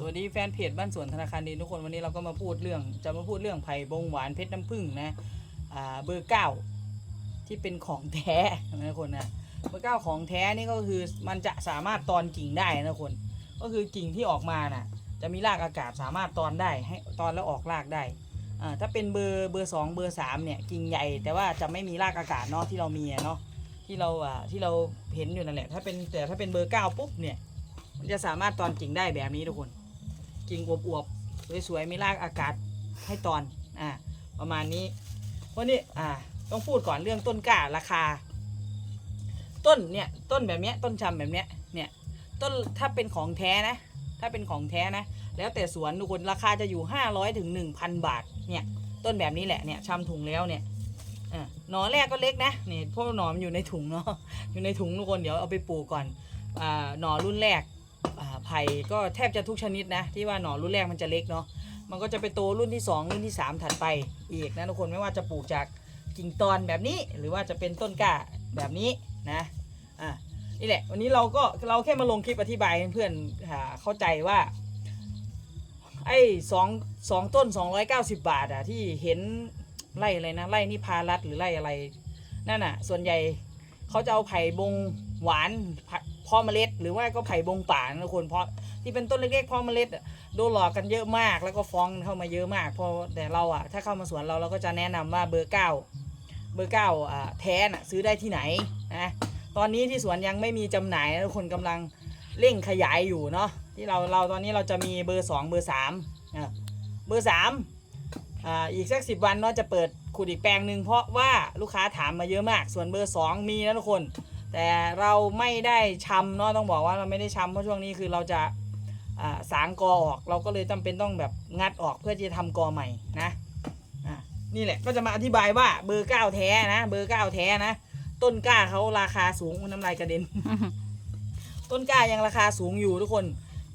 สวัสดีแฟนเพจบ้านสวนธนาคารดีทุกคนวันนี้เราก็มาพูดเรื่องจะมาพูดเรื่องไผ่บงหวานเพชรน้ำผึ้งนะอ่าเบอร์เก้าที่เป็นของแท้นะทุกคนนะเบอร์เก้าของแท้นี่ก็คือมันจะสามารถตอนกิ่งได้นะทุกคน ก็คือกิ่งที่ออกมาน่ะ จะมีรากอากาศสามารถตอนได้ให้ตอนแล้วออกรากได้อ่าถ้าเป็นเบอร์เบอร์สองเบอร์สามเนี่ยกิ่งใหญ่ แต่ว่าจะไม่มีรากอากาศเนาะที่เรามีเนาะที่เราอ่าที่เราเห็นอยู่นั่นแหละถ้าเป็นแต่ถ้าเป็นเบอร์เก้าปุ๊บเนี่ยมันจะสามารถตอนกิ่งได้แบบนี้ทุกคน กิ่งอวบๆสวยๆมีรากอากาศให้ตอนอ่าประมาณนี้วันนี้อ่าต้องพูดก่อนเรื่องต้นกล้าราคา ต้นเนี่ยต้นแบบเนี้ยต้นชำแบบเนี้ยเนี่ยต้นถ้าเป็นของแท้นะ ถ้าเป็นของแท้นะ แล้วแต่สวนทุกคนราคาจะอยู่ 500ถึง1,000 บาทเนี่ยต้นแบบนี้แหละเนี่ยชำถุงแล้วเนี่ยอ่าหน่อแรกก็เล็กนะนี่พวกหน่อมันอยู่ในถุงเนาะอยู่ในถุงทุกคนเดี๋ยวเอาไปปลูกก่อนอ่าหน่อรุ่นแรก ไผ่ก็แทบจะทุกชนิดนะ ที่ว่าหน่อรุ่นแรกมันจะเล็กเนาะมันก็จะไปโตรุ่นที่ 2 รุ่นที่ 3 ถัดไปอีกนะทุกคนไม่ว่าจะปลูกจากกิ่งตอนแบบนี้ หรือว่าจะเป็นต้นกล้าแบบนี้นะอ่านี่แหละ วันนี้เราก็เราแค่มาลงคลิปอธิบายให้เพื่อนๆอ่าเข้าใจว่าไอ้สองสองต้น 290 บาทอะที่เห็นไร่อะไรนะไร่นิพารัตหรือไร่อะไรนั่นอะส่วนใหญ่เขาจะเอาไผ่บง หวานเพาะเมล็ด หรือว่าก็ไผ่บงป่านะทุกคนเพราะที่เป็นต้นเล็กๆเพาะเมล็ดโดนหลอกกันเยอะมาก แล้วก็ฟ้องเข้ามาเยอะมากพราะแต่เราอะถ้าเข้ามาสวนเราเราก็จะแนะนำว่าเบอร์เก้าเบอร์เก้าอ่าแท้น่ะซื้อได้ที่ไหนนะตอนนี้ที่สวนยังไม่มีจำหน่ายนะทุกคนกำลังเร่งขยายอยู่เนาะที่เราเราตอนนี้เราจะมีเบอร์สองเบอร์สามเบอร์สามอีกสักสิบวันเนาะจะเปิดขุดอีกแปลงหนึ่งเพราะว่าลูกค้าถามมาเยอะมาก ส่วนเบอร์สองมีนะทุกคน แต่เราไม่ได้ชำเนาะต้องบอกว่าเราไม่ได้ชำเพราะช่วงนี้คือเราจะสางกอออกเราก็เลยจำเป็นต้องแบบงัดออกเพื่อที่จะทำกอใหม่นะนี่แหละก็จะมาอธิบายว่าเบอร์เก้าแท้นะเบอร์เก้าแท้นะต้นกล้าเขาราคาสูงน้ำลายกระเด็น ต้นกล้ายังราคาสูงอยู่ทุกคน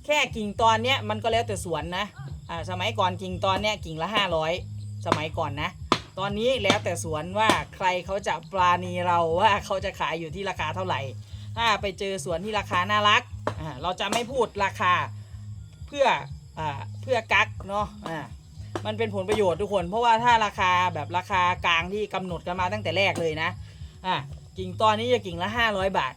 แค่กิ่งตอนเนี้ยมันก็แล้วแต่สวนนะอ่าสมัยก่อนกิ่งตอนเนี้ยกิ่งละห้าร้อยสมัยก่อนนะ ตอนนี้แล้วแต่สวนว่าใครเขาจะปราณีเราว่าเขาจะขายอยู่ที่ราคาเท่าไหร่ ถ้าไปเจอสวนที่ราคาน่ารักเราจะไม่พูดราคาเพื่ออเพื่อกักเนาะมันเป็นผลประโยชน์ทุกคน เพราะว่าถ้าราคาแบบราคากลางที่กำหนดกันมาตั้งแต่แรกเลยนะอ่ากิ่งตอนนี้จะกิ่งละ 500 บาท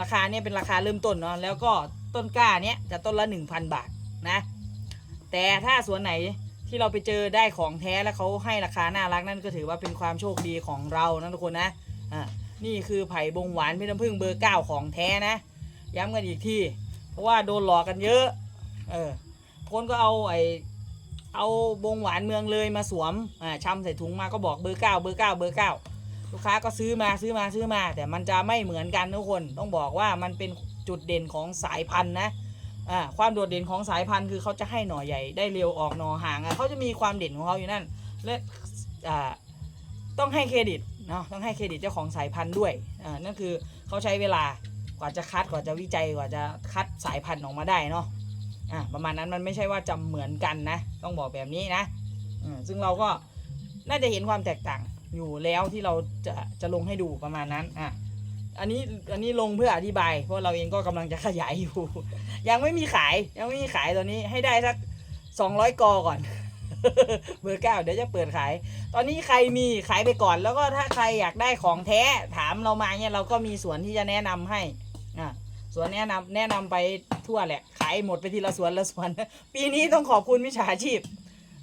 ราคาเนี่ยเป็นราคาเริ่มต้นเนาะแล้วก็ต้นกล้าเนี้ยจะต้นละ 1,000 บาทนะแต่ถ้าสวนไหน ที่เราไปเจอได้ของแท้แล้วเขาให้ราคาน่ารักนั่นก็ถือว่าเป็นความโชคดีของเรานะทุกคนนะอ่านี่คือไผ่บงหวานพชรน้ำผึ้งเบอร์เก้าของแท้นะ ย้ำกันอีกทีเพราะว่าโดนหลอกกันเยอะ เออคนก็เอาไอเอาบงหวานเมืองเลยมาสวมอ่าชำใส่ถุงมาก็บอกเบอร์เก้าเบอร์เก้าเบอร์เก้าลูกค้าก็ซื้อมาซื้อมาซื้อมา แต่มันจะไม่เหมือนกันทุกคน ต้องบอกว่ามันเป็นจุดเด่นของสายพันธุ์นะ อ่าความโดดเด่นของสายพันธุ์คือเขาจะให้หน่อใหญ่ได้เร็วออกหน่อห่างอะเขาจะมีความเด่นของเขาอยู่นั่น และอ่าต้องให้เครดิตเนาะต้องให้เครดิตเจ้าของสายพันธุ์ด้วยอ่านั่นคือเขาใช้เวลากว่าจะคัดกว่าจะวิจัยกว่าจะคัดสายพันธุ์ออกมาได้เนาะอ่าประมาณนั้นมันไม่ใช่ว่าจะเหมือนกันนะ ต้องบอกแบบนี้นะอืมซึ่งเราก็น่าจะเห็นความแตกต่างอยู่แล้วที่เราจะจะลงให้ดูประมาณนั้นอะ อันนี้อันนี้ลงเพื่ออธิบาย เพราะเราเองก็กำลังจะขยายอยู่ ยังไม่มีขายยังไม่มีขายตอนนี้ให้ได้สักสองร้อยกอก่อนเบอร์เก้าเดี๋ยวจะเปิดขาย ตอนนี้ใครมีขายไปก่อน แล้วก็ถ้าใครอยากได้ของแท้ถามเรามาเนี่ยเราก็มีสวนที่จะแนะนำให้อะสวนแนะนำแนะนำไปทั่วแหละ ขายหมดไปทีละสวนละสวน ปีนี้ต้องขอบคุณมิจฉาชีพ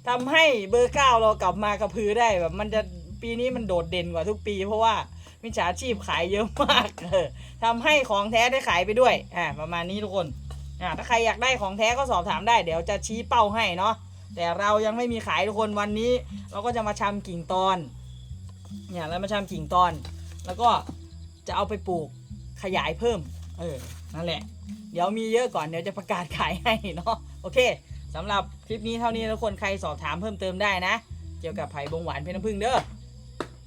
ทำให้เบอร์เก้าเรากลับมากระพือได้แบบ มันจะปีนี้มันโดดเด่นกว่าทุกปี เพราะว่า มิจฉาชีพขายเยอะมากเออทำให้ของแท้ได้ขายไปด้วยอ่าประมาณนี้ทุกคนอ่าถ้าใครอยากได้ของแท้ก็สอบถามได้เดี๋ยวจะชี้เป้าให้เนาะแต่เรายังไม่มีขายทุกคนวันนี้ เราก็จะมาชำกิ่งตอนเนี่ยแล้วมาชำกิ่งตอน แล้วก็จะเอาไปปลูกขยายเพิ่ม เออ นั่นแหละ เดี๋ยวมีเยอะก่อน เดี๋ยวจะประกาศขายให้เนาะ โอเค สำหรับคลิปนี้เท่านี้ทุกคน ใครสอบถามเพิ่มเติมได้นะ เกี่ยวกับไผ่บงหวานเพชรน้ำผึ้งเด้อ